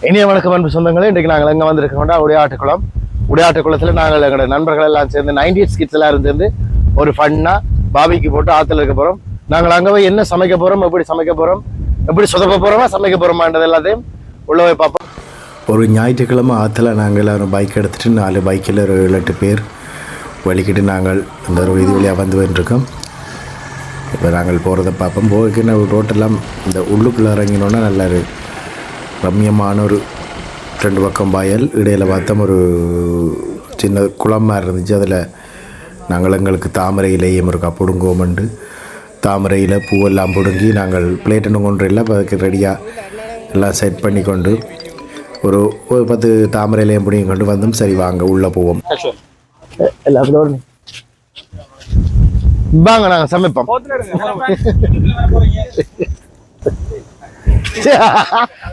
இனிய வணக்கம் அன்பு சொந்தங்களே. இன்றைக்கு நாங்கள் எங்கே வந்திருக்கோம்னா உடையாட்டுக்குளம். உடையாட்டுக்குளத்தில் நாங்கள் எங்களோட நண்பர்கள் எல்லாம் சேர்ந்து நைன்டி கிட்ஸ் எல்லாம் சேர்ந்து ஒரு ஃபன்னாக பாபிக்கு போட்டு ஆற்றுல இருக்க போகிறோம் நாங்கள் அங்கே போய் என்ன சமைக்க போகிறோம் எப்படி சமைக்க போகிறோம் எப்படி சொதப்ப போகிறோமா சமைக்க போகிறோமான்றது எல்லாத்தையும் உள்ளே போய் பார்ப்போம். ஒரு ஞாயிற்றுக்கிழமை ஆற்றுல நாங்கள் எல்லோரும் பைக் எடுத்துகிட்டு நாலு பைக்கில் ஒரு ஏழு எட்டு பேர் வலிக்கிட்டு நாங்கள் இந்த ஒரு இது வழியாக வந்து வந்துருக்கோம் இப்போ நாங்கள் போகிறத பார்ப்போம். போய்க்கு ரோட்டெல்லாம் இந்த உள்ளுக்குள்ளே இறங்கினோன்னா நல்லா இருக்குது ரம்யமான ஒரு ரெண்டு பக்கம் வயல் இடையில பார்த்தோம் ஒரு சின்ன குளம் மாதிரி இருந்துச்சு. அதில் நாங்கள் எங்களுக்கு தாமரை இலையும் இருக்கா பிடுங்குவோம்ண்டு தாமரையில் பூவெல்லாம் பிடுங்கி நாங்கள் பிளேட்டனும் கொண்டு இல்லை இப்போ அதுக்கு ரெடியாக எல்லாம் செட் பண்ணி கொண்டு ஒரு ஒரு பத்து தாமரை இலையும் பிடிங்கி கொண்டு வந்தும் சரி வாங்க உள்ளே போவோம். வாங்க நாங்கள் சமைப்போம்.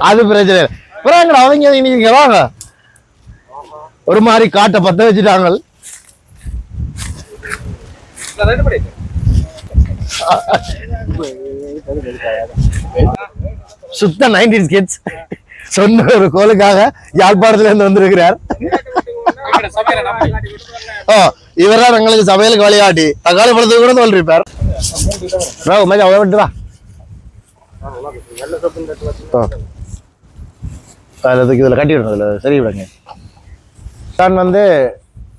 அது பிரச்சனை இல்லை. புறாங்கடா அவங்க இன்னைக்கு வாங்க? ஒரு மாதிரி காட்டை பத்த வச்சுட்டாங்க. சுத்த நைன்டீன் கிட்ஸ் சொன்ன ஒரு கோலுக்காக யாழ்ப்பாணத்துல இருந்து வந்திருக்கிறார். ஓ இவர்தான் எங்களுக்கு சமையலுக்கு வழிகாட்டி. தக்காளி பழத்துக்கு கூட சொல்லிருப்பார் ராவு விட்டுதான் ஓ. அதுக்கு இதில் கட்டி விடுங்க இதில் சரி விடுங்க. தான் வந்து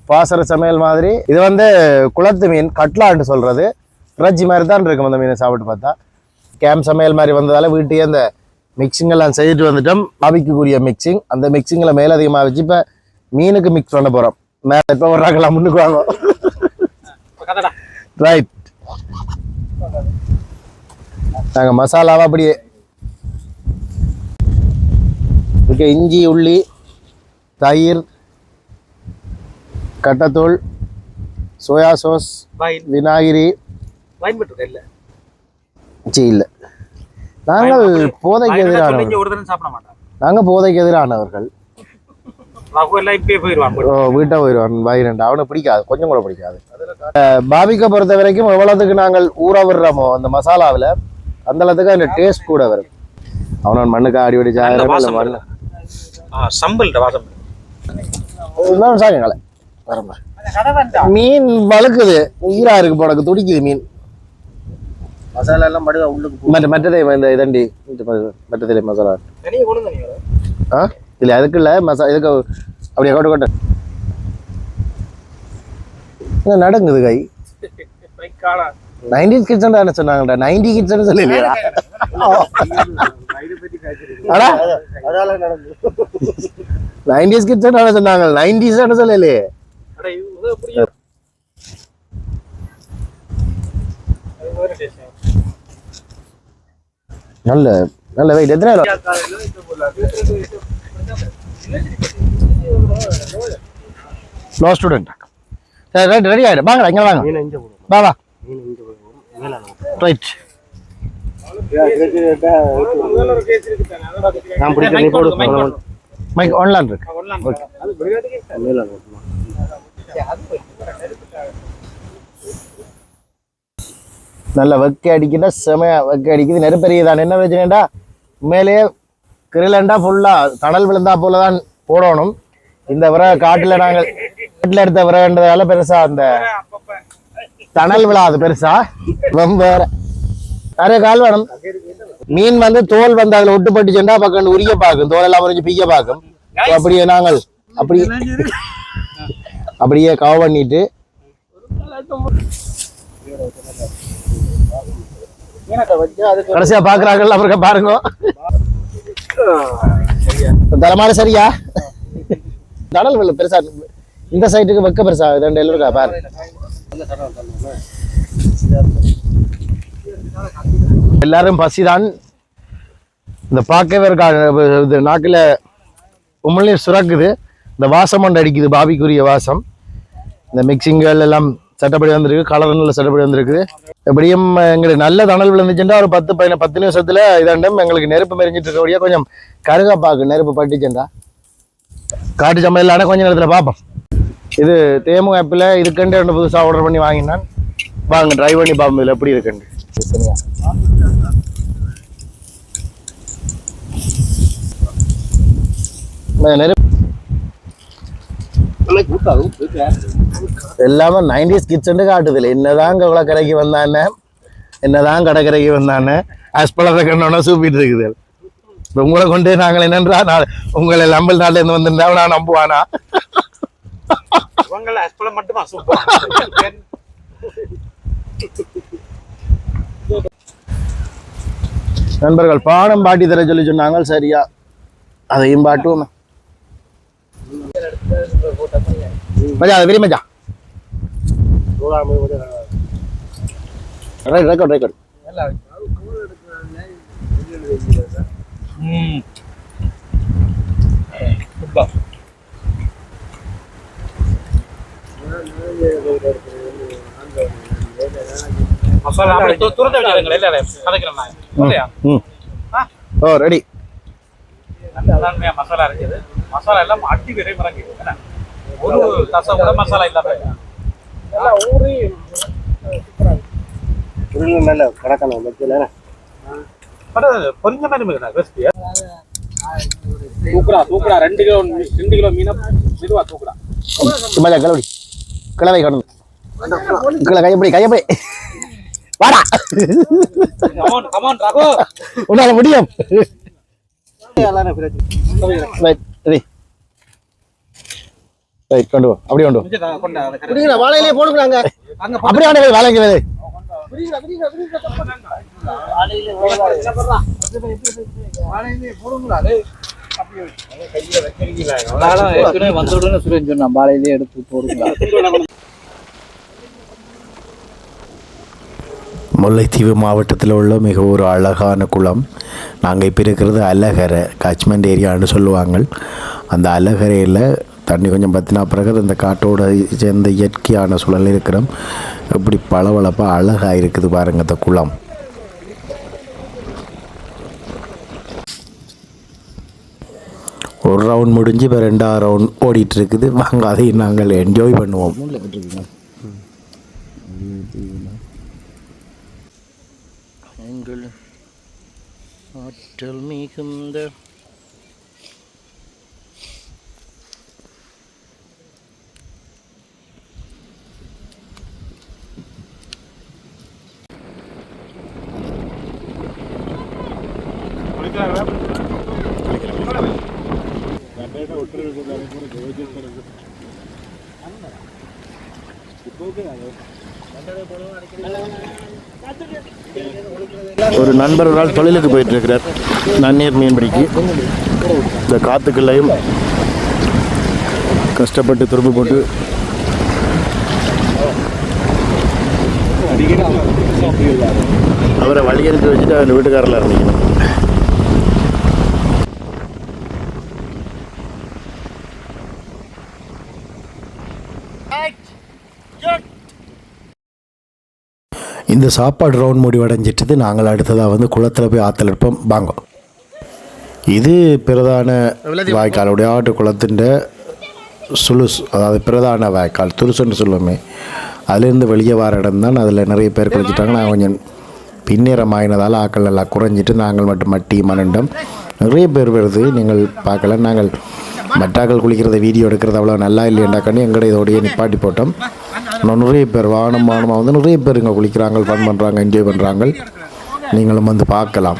பாசற சமையல் மாதிரி. இது வந்து குளத்து மீன் கட்லான்னு சொல்றது. இறைச்சி மாதிரி தான் இருக்கும் அந்த மீனை சாப்பிட்டு பார்த்தா. கேம்ப் சமையல் மாதிரி வந்ததால வீட்டையே அந்த மிக்சிங் எல்லாம் செய்துட்டு வந்துட்டோம். பாபிக்குரிய மிக்சிங் அந்த மிக்சிங்கில் மேலதிகமாக வச்சு இப்போ மீனுக்கு மிக்ஸ் பண்ண போகிறோம் மேலே இப்போ வர்றாங்களா முன்னுக்கு வாங்க. ரைட் நாங்கள் மசாலாவை அப்படியே? ஓகே இஞ்சி உள்ளி தயிர் கட்டத்தூள் சோயா சாஸ் விநாகிரி. சி இல்லை. நாங்கள் போதைக்கு எதிரானவர்கள். நாங்கள் போதைக்கு எதிரானவர்கள். வீட்டை போயிடுவான் பாய் ரெண்டு. அவனை பிடிக்காது. கொஞ்சம் கூட பிடிக்காது. பாபிக்கை பொறுத்த வரைக்கும் எவ்வளவுக்கு நாங்கள் ஊற விடுறோமோ அந்த மசாலாவில் அந்த அளவுக்கு அந்த டேஸ்ட் கூட வரும் அவனவன் மண்ணுக்கு ஆடி வெடி அந்த சாயிரம் மண்ணு. ஆ சம்பல்ட வாசம் இருந்தாலும் சாயங்களே வரம்ப மீன் வழுக்குது. உயிரா இருக்கு போல எனக்கு துடிக்குது மீன். மசாலா எல்லாம் மடுகா உள்ளுக்கு மற்ற மற்றதை இந்த இதண்டி. மற்றதிலே மசாலா. ஆ? இல்லை அதுக்கு இல்லை. மசா இதுக்கு அப்படியே கொட்டு கொட்டு என்ன நடங்குது கை? காணா நைன்டி கிட்ஸ் என்ன சொன்னாங்கடா? நைன்டி கிட்ஸ் சொல்லலையா அடா அதால நடந்து நைன்டிஸ் கிட்ஸ் சொன்னாங்க? நைன்டிஸ் சொல்லலையே நல்ல நல்ல வெயிட் எத்தனை கிலோ? லோ ஸ்டூடெண்ட் சரி ரைட் ரெடி ஆகிடும் வாங்கடா இங்கே வாங்க. மீன் இங்க போடுவோம் வா வா மீன் இங்க போடுவோம் மேல ரைட் நான் பிடிக்க நீ போடு மைக் ஆன்லைன் இருக்கு. நல்ல வெக்கை அடிக்குதா செமையா வெக்கை அடிக்குது. நெருப்பெரியதான் என்ன பிரச்சனைடா? உண்மையிலேயே கிரிலண்டா ஃபுல்லா தணல் விழுந்தா போல தான் போடணும். இந்த விறகு காட்டுல நாங்கள் காட்டுல எடுத்த விறகுன்றதால பெருசா அந்த தணல் விழாது பெருசா? ரொம்ப நிறைய கால் வேணும். மீன் வந்து தோல் வந்து அதுல ஒட்டு பட்டுச்சுண்டா பக்கம் உரிய பார்க்கும் தோல் எல்லாம் உறிஞ்சு பிய்ய பார்க்கும் So அப்படியே நாங்கள் அப்படி அப்படியே கவ பண்ணிட்டு கடைசியா பாக்குறாங்கல்ல அப்புறம் பாருங்க. தலைமாடு சரியா? தடல் வெள்ள பெருசா இந்த சைட்டுக்கு வெக்க பெருசா ரெண்டு எல்லாம் இருக்கா? பாரு. எல்லாரும் பசிதான். இந்த பார்க்கவே இருக்கா இது நாக்கில் உமிழ்நீர் சுரக்குது. இந்த வாசம் மண்டை அடிக்குது பாபிக்குரிய வாசம். இந்த மிக்சிங்கள் எல்லாம் சட்டப்படி வந்திருக்கு கலர் நல்ல சட்டப்படி வந்திருக்கு. எப்படியும் எங்களுக்கு நல்ல தணல் விழுந்துச்சுட்டா ஒரு பத்து பதின பத்து நிமிஷத்தில் இதாண்டும் எங்களுக்கு நெருப்பு மெரிஞ்சிட்டு இருக்கக்கூடிய கொஞ்சம் கருகா பார்க்கு நெருப்பு பட்டுச்சுண்டா காட்டு சமையலான கொஞ்ச நேரத்தில் பார்ப்போம் இது தேமு ஆப்பில் இதுக்கண்டு ரெண்டு புதுசாக ஆர்டர் பண்ணி வாங்கினான் வாங்க ட்ரை பண்ணி பார்ப்போம் இதில் எப்படி இருக்குண்டு சரியா எல்லாமே நைன்டிஸ் கிட்ஸ்ன்னு காட்டுதில்ல. என்னதான் கடைக்கு வந்தானே என்னதான் கடைக்கரைக்கு வந்தானே அஸ்பலத்தை கண்டோன்னா சூப்பிட்டு இருக்குது. இப்போ உங்களை கொண்டு நாங்கள் என்னன்றா நான் உங்களை நம்பல் நாட்டிலேருந்து வந்திருந்தா நான் நம்புவானா? நண்பர்கள் பாடம் பாட்டி தர சொல்லி சொன்னாங்க சரியா? அதையும் பாட்டுவோம். மஜா அது பெரிய மஜா. ரைட் ரெக்கார்ட் ரெக்கார்ட் ம் சூப்பர் மசாலா அப்படியே து- துரத்த வச்சிருங்களேன் இல்ல இல்ல கதைக்கிறேன் நான் இல்லையா ம் ஆ ஓ ரெடி நல்ல மசாலா இருக்குது. மசாலா எல்லாம் அட்டி விரை மறங்கி ஒரு தசை கூட மசாலா இல்லாம எல்லாம் ஊறி மத்தியில் கொஞ்சம் இருக்குண்ணா கிறிஸ்பியா தூக்குறா தூக்குறா ரெண்டு கிலோ ரெண்டு கிலோ மீனை. மெதுவா தூக்குறா கிளவை கடந்து கிளை கையப்படி கையப்படி வாடா. உன்னால முடியும். ரைட் கொண்டு வா அப்படியே கொண்டு correct. வாழையிலே போடுறாங்க அங்க அப்படியே கொண்டு போய் ஏற்கனவே பாலையிலே எடுத்து போடுங்களா? முல்லைத்தீவு மாவட்டத்தில் உள்ள மிக ஒரு அழகான குளம். நாங்கள் இப்போ இருக்கிறது அலகரை காச்மெண்ட் ஏரியான்னு சொல்லுவாங்க. அந்த அலகரையில் தண்ணி கொஞ்சம் பற்றினா பிறகு அந்த காட்டோட சேர்ந்த இயற்கையான சூழல் இருக்கிறோம். எப்படி பளபளப்பாக அழகாக இருக்குது பாருங்க அந்த குளம். ஒரு ரவுண்ட் முடிஞ்சு இப்போ ரெண்டாவது ரவுண்ட் ஓடிட்டு இருக்குது வாங்க அதையும் நாங்கள் என்ஜாய் பண்ணுவோம். எங்கள் ஆற்றல் மிகுந்த ஒரு நண்பர் தொழிலுக்கு போயிட்டு இருக்கிறார் நன்னீர் மீன்பிடிக்கு. இந்த காத்துக்குள்ளையும் கஷ்டப்பட்டு துருப்பு போட்டு அவரை வழி அனுப்பி வச்சுட்டு அவர் வீட்டுக்காரில் இருந்தீங்க இந்த சாப்பாடு ரவுண்ட் முடிவடைஞ்சிட்டது. நாங்கள் அடுத்ததாக வந்து குளத்தில் போய் ஆற்றுல இருப்போம். வாங்க. இது பிரதான வாய்க்காலுடைய ஆட்டு குளத்தின் சுலுஸ் அதாவது பிரதான வாய்க்கால் துருசுன்னு சொல்லுவோமே. அதுலேருந்து வெளியே வர இடம் தான். அதில் நிறைய பேர் குளிச்சிட்டாங்க. நான் கொஞ்சம் பின்னேறம் ஆகினதால் ஆக்கள் எல்லாம் குறைஞ்சிட்டு நாங்கள் மட்டும் மட்டி மணண்டம். நிறைய பேர் வருது. நீங்கள் பார்க்கல நாங்கள் மட்டாக்கள் குளிக்கிறத வீடியோ எடுக்கிறது அவ்வளோ நல்லா இல்லையண்டாக்காண்டி எங்கட இதோடையே நிப்பாட்டி போட்டோம். இன்னும் நிறைய பேர் வானம் வானமாக வந்து நிறைய பேர் இங்கே குளிக்கிறாங்க ஃபன் பண்ணுறாங்க என்ஜாய் பண்ணுறாங்க நீங்களும் வந்து பார்க்கலாம்.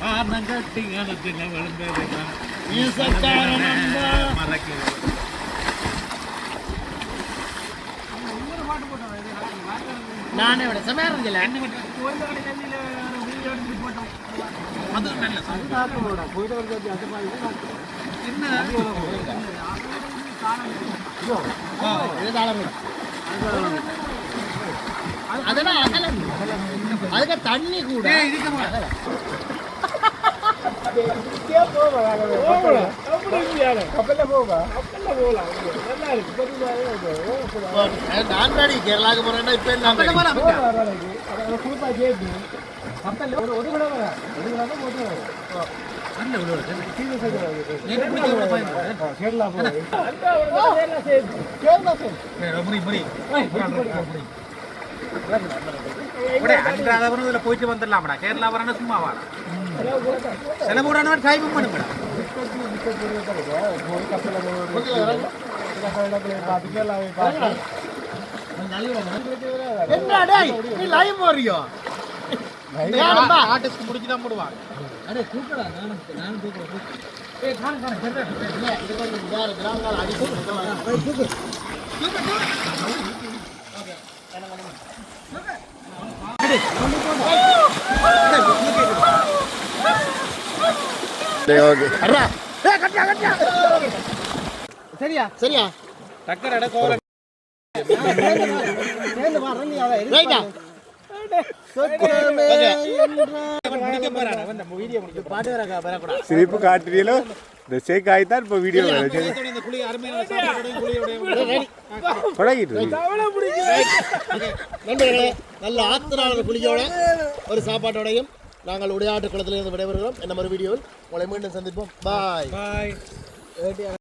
ஆனங்கட்டி கணத்துல விழுந்தது நானே விட செமையா இருந்துச்சுல அதெல்லாம் அதுக்கு தண்ணி கூட நான் தாடி கேரளாவுக்கு போறேன்னா இப்ப என்ன டைமும் பண்ணுங்கடா என்ன டேய் நீ லைவ் போறியோ ஆர்டிஸ்ட் முடிச்சு தான் போடுவாங்க அடே தூக்கடா நானும் நானும் தூக்குறேன் முடிக்க போறானே வந்து நம்ம வீடியோ முடிக்க பாட்டு வர வரக்கூடாது? சிரிப்பு காட்டுறீங்களோ? இந்த ஷேக் ஆகித்தான் இப்போ வீடியோ தொடங்கிட்டு. நண்பர்களே நல்ல ஆத்திராளர் குளியோட ஒரு சாப்பாட்டோடையும் நாங்கள் உடையாட்டு குளத்திலிருந்து விடைபெறுகிறோம். என்ன ஒரு வீடியோவில் உங்களை மீண்டும் சந்திப்போம். பாய் பாய்